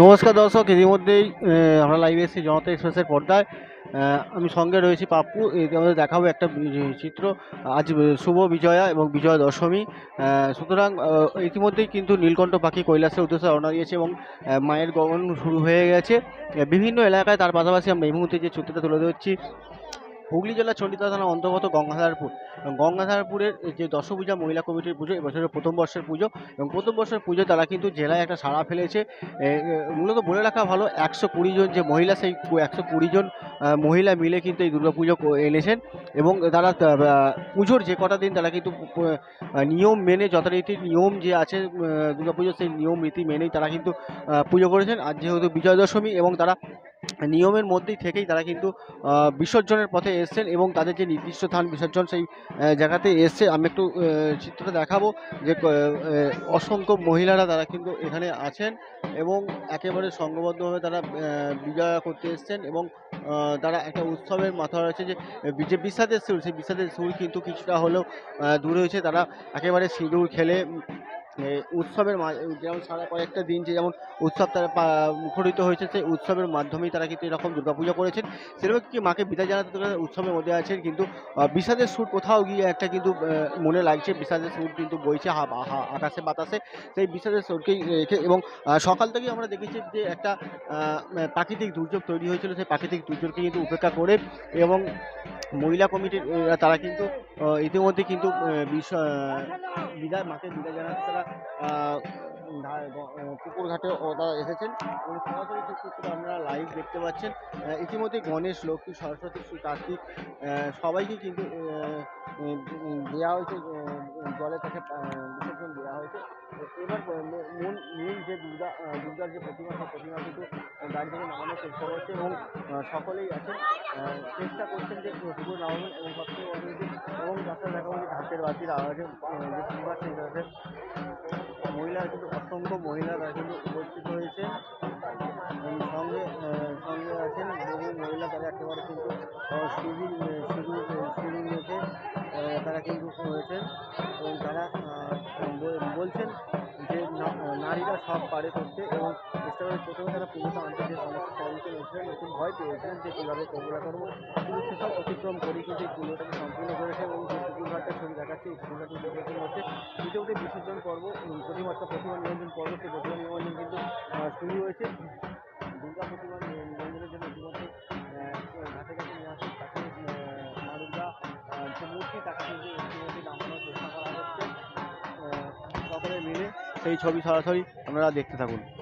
নমস্কার দর্শক ইতিমধ্যেই আমরা লাইভে এসেছি জনতা এক্সপ্রেসের পর্দায়। আমি সঙ্গে রয়েছি পাপ্পু আমাদের দেখাবো একটা চিত্র। আজ শুভ বিজয়া এবং বিজয়া দশমী। সুতরাং ইতিমধ্যেই কিন্তু নীলকণ্ঠ পাখি কৈলাসের উদ্দেশ্যে রওনা দিয়েছে এবং মায়ের গমন শুরু হয়ে গেছে। বিভিন্ন এলাকায় তার পাশাপাশি আমরা এই মুহূর্তে যে চিত্রটা তুলে ধরছি হুগলি জেলার চণ্ডীদাস থানার অন্তর্গত গঙ্গাধারপুর। গঙ্গাধারপুরের যে দশভূজা মহিলা কমিটির পুজো, এবছরের প্রথম বর্ষের পুজো। এবং প্রথম বর্ষের পুজো তারা কিন্তু জেলায় একটা সাড়া ফেলেছে। মূলত বলে রাখা ভালো, একশো কুড়ি জন যে মহিলা, সেই একশো কুড়ি জন মহিলা মিলে কিন্তু এই দুর্গাপুজো এনেছেন। এবং তারা পুজোর যে কটা দিন, তারা কিন্তু নিয়ম মেনে, যথারীতি নিয়ম যে আছে দুর্গাপুজোর সেই নিয়ম, রীতি মেনেই তারা কিন্তু পুজো করেছেন। আর যেহেতু বিজয়া দশমী এবং তারা নিয়মের মধ্যেই থেকেই তারা কিন্তু বিসর্জনের পথে এসছেন এবং তাদের যে নির্দিষ্ট স্থান বিসর্জন সেই জায়গাতে এসছে। আমি একটু চিত্রটা দেখাবো যে অসংখ্য মহিলারা তারা কিন্তু এখানে আছেন এবং একেবারে সংঘবদ্ধভাবে তারা বিজয়া করতে এসছেন এবং তারা একটা উৎসবের মাথা রয়েছে যে যে বিষাদের সুর, সেই বিষাদের সুর কিন্তু কিছুটা হলেও দূরে হয়েছে। তারা একেবারে সিঁদুর খেলে উৎসবের যেমন সারা কয়েকটা দিন যে যেমন উৎসব তারা মুখরিত হয়েছে, সেই উৎসবের মাধ্যমেই তারা কিন্তু এরকম দুর্গাপূজা করেছেন। সেরকম কি মাকে বিদায় জানাতে উৎসবের মধ্যে আছেন? কিন্তু বিষাদের সুর কোথাও গিয়ে একটা কিন্তু মনে লাগছে, বিষাদের সুর কিন্তু বইছে আকাশে বাতাসে। সেই বিষাদের সুরকেই রেখে এবং সকাল থেকেই আমরা দেখেছি যে একটা প্রাকৃতিক দুর্যোগ তৈরি হয়েছিল। সেই প্রাকৃতিক দুর্যোগকে কিন্তু উপেক্ষা করে এবং মহিলা কমিটির তারা কিন্তু ইতিমধ্যে কিন্তু বিদায় মাকে বিদায় জানাতে তারা পুকুর ঘাটে তারা এসেছেন এবং সরাসরি চিত্রটা আপনারা লাইভ দেখতে পাচ্ছেন। ইতিমধ্যে গণেশ, লক্ষ্মী, সরস্বতী, শ্রী কার্তিক সবাইকে কিন্তু দেওয়া হয়েছে জলে তাকে বিসর্জন দেওয়া হয়েছে। এবার মূল মূল যে দুর্গা দুর্গার যে প্রতিমা, সেই প্রতিমা কিন্তু থেকে নামানোর চেষ্টা করছে এবং সকলেই আছেন। চেষ্টা করছেন যে পুকুর নামাবেন এবং সবথেকে বড় এবং রাস্তায় দেখা হচ্ছে ঢাকের বাতির আওয়াজে যে পরিবার সেই মহিলারা কিন্তু অসংখ্য মহিলা তারা কিন্তু উপস্থিত হয়েছে। সঙ্গে সঙ্গে আছেন বহু মহিলা তারা একেবারে কিন্তু আহ, শিবির মেখে আহ, তারা কিন্তু হয়েছেন এবং তারা বলছেন যে নারীরা সব পারে করতে ভয় পেয়েছিলেন যে কীভাবে কবুলা করব। কিন্তু সেসব অতিক্রম করে কিন্তু এই পুজোটাকে সম্পূর্ণ করেছে এবং যে পুকুর ঘাটটা ছবি দেখাচ্ছে, এই পুকুর ঘাটটি বিসর্জন হচ্ছে দ্বিতীয়টি বিসর্জন পর্ব প্রতিমাত্রা প্রতিমা নিরঞ্জন পর্ব, সেই প্রতিমা নিরঞ্জন কিন্তু শুরু হয়েছে। দুর্গা প্রতিমা নি- নিরঞ্জনের জন্য ইতিমধ্যে ঘাটে ঘাটে নিয়ে আসছে তাকে মা দুর্গা যে মূর্তি, তাকে কিন্তু ইতিমধ্যে নামানোর চেষ্টা করা হচ্ছে। সকলে মিলে সেই ছবি সরাসরি আপনারা দেখতে থাকুন।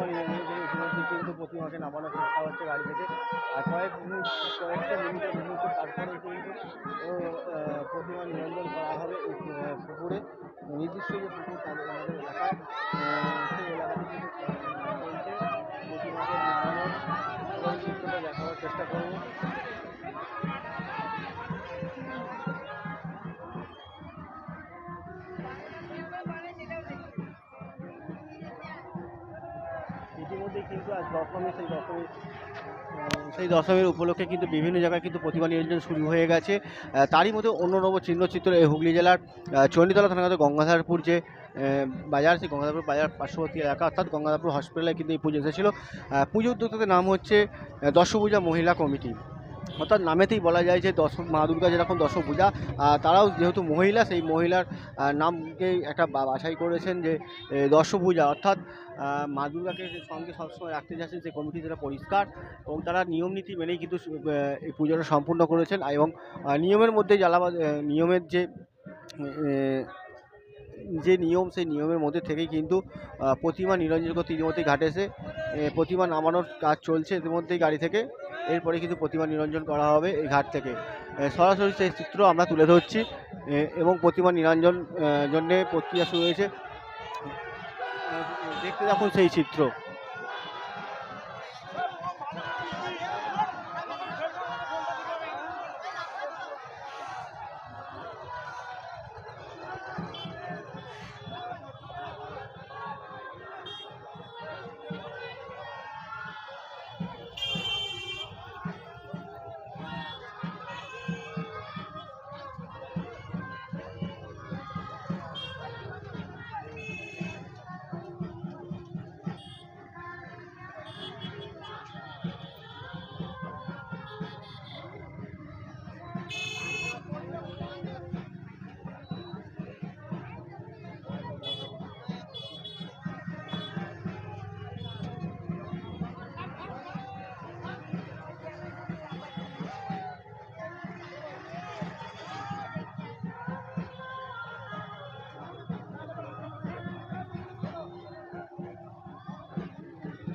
প্রতিমা নিরঞ্জন থেকে ইতিমধ্যে কিন্তু হচ্ছে গাড়ি থেকে। আর কয়েক কয়েকটা মিনিটের তারপরে কিন্তু কিন্তু আজ দশমী, সেই দশমী সেই দশমীর উপলক্ষে কিন্তু বিভিন্ন জায়গায় কিন্তু প্রতিমা নিয়োজন শুরু হয়ে গেছে। তারই মধ্যে অন্যতম চিহ্নচিত্র এই হুগলি জেলার চণ্ডীতলা থানাগত গঙ্গাধারপুর যে বাজার, সেই গঙ্গাধারপুর বাজার পার্শ্ববর্তী এলাকা, অর্থাৎ গঙ্গাধারপুর হসপিটালে কিন্তু এই পুজো এসেছিল। পুজো উদ্যোক্তাদের নাম হচ্ছে দশ দশভূজা মহিলা কমিটি। অর্থাৎ নামেতেই বলা যায় যে দশ মা দুর্গা যেরকম দশভূজা পূজা তারাও যেহেতু মহিলা সেই মহিলার নামকে একটা বাছাই করেছেন যে এ, দশভূজা অর্থাৎ মা দুর্গাকে সঙ্গে সবসময় রাখতে চাচ্ছেন সেই কমিটি যেটা পরিষ্কার এবং তারা নিয়ম নীতি মেনেই কিন্তু এই পুজোটা সম্পূর্ণ করেছেন। এবং নিয়মের মধ্যে জ্বালাবাদ নিয়মের যে যে নিয়ম সেই নিয়মের মধ্যে থেকেই কিন্তু প্রতিমা নিরঞ্জন করতে ইতিমধ্যেই ঘাটে এসে প্রতিমা নামানোর কাজ চলছে ইতিমধ্যেই গাড়ি থেকে। এরপরে কিন্তু প্রতিমা নিরঞ্জন করা হবে এই ঘাট থেকে। সরাসরি সেই চিত্র আমরা তুলে ধরছি। এবং প্রতিমা নিরঞ্জন জন্যে প্রক্রিয়া শুরু হয়েছে। দেখতে দেখুন সেই চিত্র।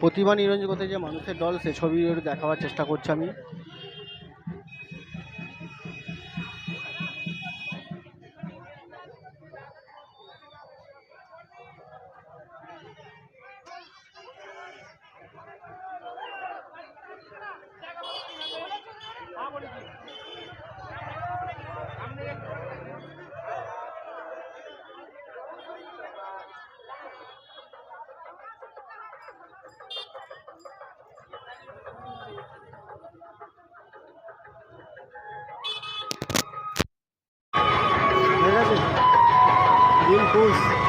প্রতিমা নিরঞ্জন যে মানুষের দল সে ছবি দেখাবার চেষ্টা করছি আমি। ঠিক আছে দিন খুশ